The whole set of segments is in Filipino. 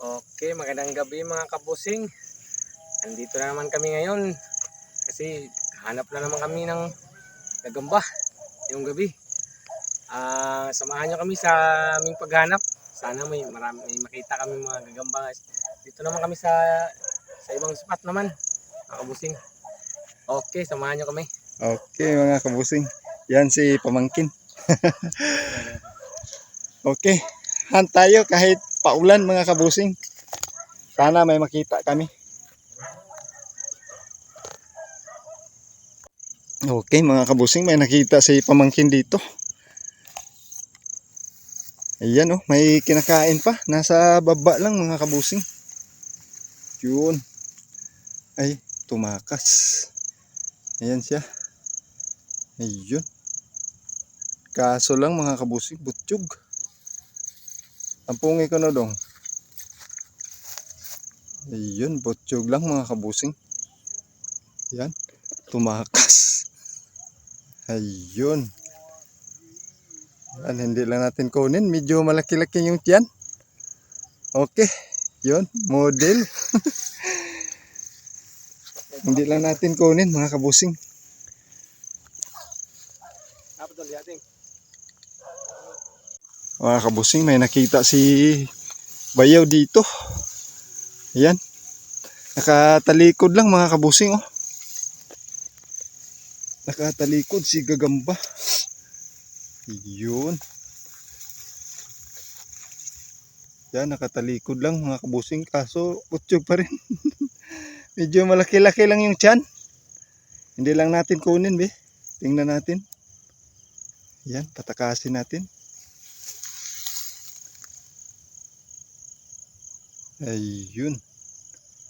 Okay, magandang gabi mga kabusing. Andito na naman kami ngayon kasi hanap na naman kami ng gagamba yung gabi. Ah, samahan nyo kami sa aming paghanap. Sana may marami may makita kami mga gagamba. Dito naman kami sa sa ibang spot naman, mga kabusing. Okay, samahan nyo kami. Okay mga kabusing. Yan si Pamangkin. okay. Han tayo kahit paulan mga kabusing. Sana may makita kami. Okay mga kabusing. May nakita si Pamangkin dito. Ayan oh. May kinakain pa. Nasa baba lang mga kabusing. Yun. Ay tumakas. Ayan siya. Ayun. Kaso lang mga kabusing, butsyog. Ang pungi ko na dong. Ayun, butsyog lang mga kabusing. Yan, tumakas. Ayun. Yan, hindi lang natin kunin. Medyo malaki-laki yung tiyan. Okay, yun, model. hindi lang natin kunin mga kabusing. Dapat doon ating. Mga kabusing, may nakita si Bayaw dito. Ayan. Nakatalikod lang mga kabusing oh. Nakatalikod si Gagamba. Yun. Yan, nakatalikod lang mga kabusing. Kaso, utsyog pa rin. Medyo malaki-laki lang yung tiyan. Hindi lang natin kunin, be. Tingnan natin. Yan, patakasin natin. Ayun.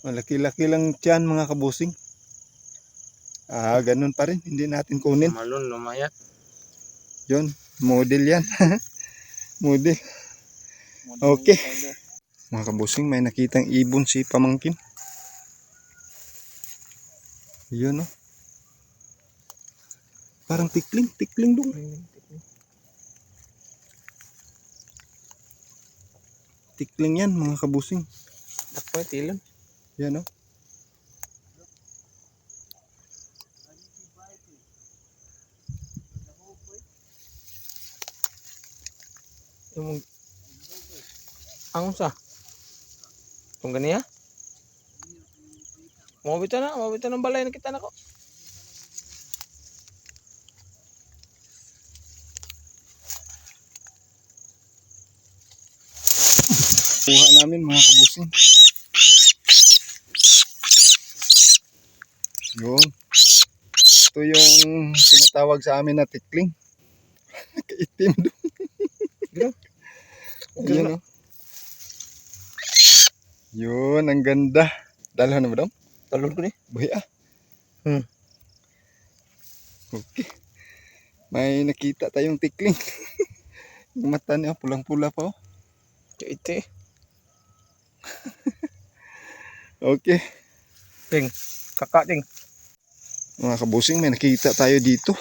Malaki-laki lang tiyan mga kabusing. Ah, ganun pa rin. Hindi natin kunin. Malun, lumayat. Yun, model yan. model. Okay. Mga kabusing, may nakitang ibon si Pamangkin. Yun oh. Parang tikling, tikling dong. Tikling yan mga kabusing. Ako, tilon. Yan oh. Yung ang sa kung ganiya Mabito na, mabito ng balay na kita na ko. Kuha namin mga kabusing. Yun. Ito yung tinatawag sa amin na tikling. Kaitim doon. Ayun o. Yun, ang ganda. Dalahan na ba daw? Talon ko ni. Buhay ah. Hmm. Okay. May nakita tayong tikling. yung mata niya pulang-pula pa oh. Ite. Okay. Ting. Kaka ting. Mga kabusing, may nakita tayo dito.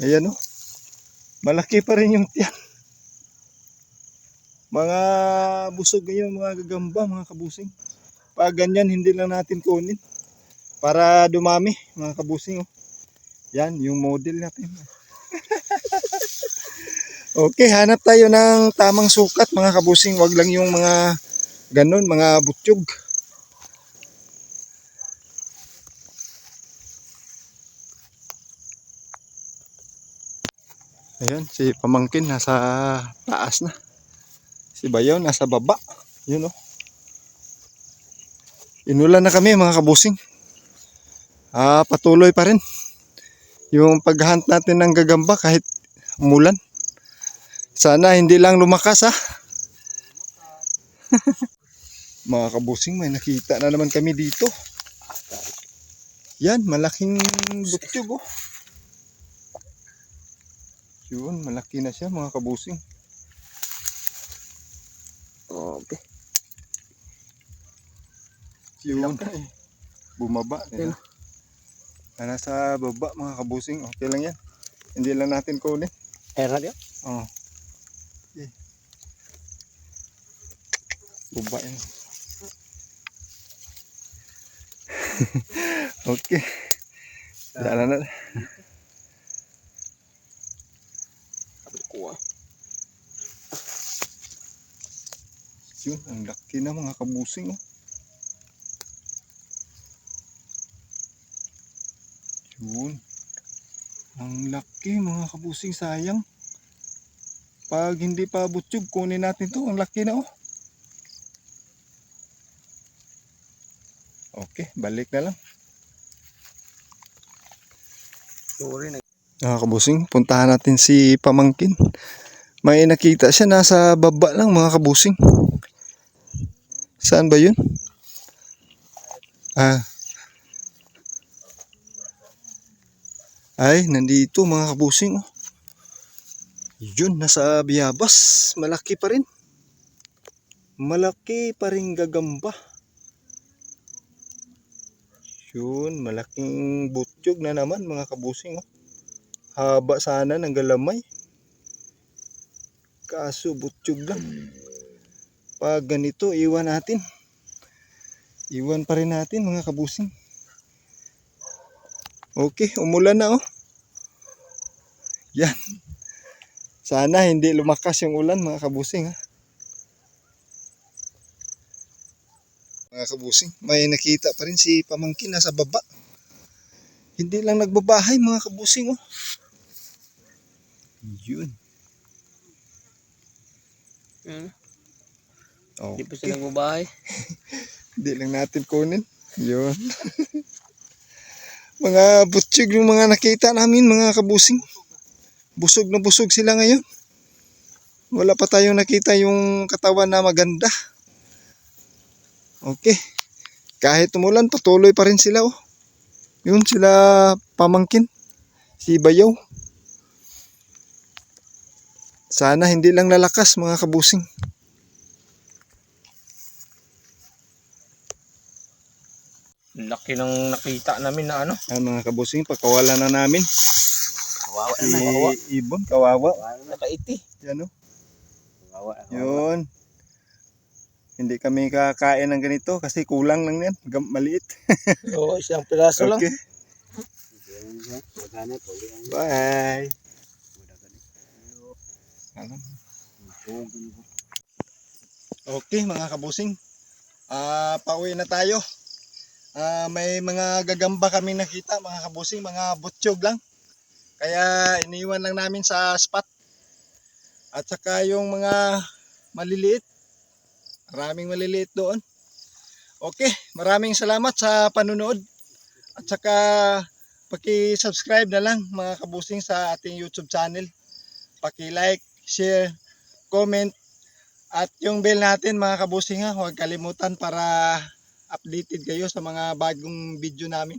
Ayan o. Malaki pa rin yung tiyan. Mga busog ngayon, mga gagamba, mga kabusing. Pag ganyan, hindi lang natin kunin. Para dumami, mga kabusing. Oh. Yan, yung model natin. okay, hanap tayo ng tamang sukat, mga kabusing. Wag lang yung mga ganun, mga butsyog. Ayan, si Pamangkin nasa taas na. Si Bayaw nasa baba. Yun o. Inulan na kami mga kabusing. Ah, patuloy pa rin. Yung paghunt natin ng gagamba kahit umulan. Sana hindi lang lumakas ha. mga kabusing, may nakita na naman kami dito. Yan, malaking butyog oh. Yun, malaki na siya mga kabusing. Okay. Yun. Bumaba. Ayun. Diba? Na nasa baba mga kabusing. Okay lang yan. Hindi lang natin kunin. Era dia. Oh. Okay. Baba yan. okay. Dala na. Sabi ko ah. Yun, ang laki na mga kabusing. Oh. Yun. Ang laki mga kabusing sayang. Pag hindi pa butsyog, kunin natin to. Ang laki na oh. Okay, balik na lang. Sorry na. Mga kabusing, puntahan natin si Pamangkin. May nakita siya nasa baba lang mga kabusing. Saan ba yun? Ah. Ay, nandito mga kabusing. Oh. Yun, nasa Biabas. Malaki pa rin. Malaki pa rin gagamba. Yun, malaking butyog na naman mga kabusing. Oh. Haba sana ng galamay. Kaso butyog lang. Pag ganito, iwan natin. Iwan pa rin natin mga kabusing. Okay, umulan na oh. Yan. Sana hindi lumakas yung ulan mga kabusing ha. Mga kabusing, may nakita pa rin si pamangkin nasa baba. Hindi lang nagbabahay mga kabusing oh. Yun. Hmm. Okay. Di pa siya nagbabahay. Hindi lang natin kunin. Yun. mga butsyog yung mga nakita namin, mga kabusing. Busog na busog sila ngayon. Wala pa tayong nakita yung katawan na maganda. Okay. Kahit umulan, patuloy pa rin sila. Oh. Yun sila pamangkin. Si Bayaw. Sana hindi lang lalakas mga kabusing. Laki ng nakita namin na ano. Ah, mga kabusing, pagkawala na namin. Kawawa Si Ibon, kawawa. Nakaiti. Yan oh. Kawawa. Yun. Hindi kami kakain ng ganito kasi kulang lang yan. Gam- Maliit. Oo, isang piraso lang. Okay. Bye. Okay mga kabusing. Ah, pauwi na tayo. Ah, may mga gagamba kami nakita mga kabusing, mga butsyog lang. Kaya iniwan lang namin sa spot. At saka yung mga maliliit. Maraming maliliit doon. Okay, maraming salamat sa panunood. At saka paki-subscribe na lang mga kabusing sa ating YouTube channel. Paki-like, share, comment at yung bell natin mga kabusing ha, huwag kalimutan para updated kayo sa mga bagong video namin.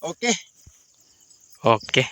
Okay. Okay.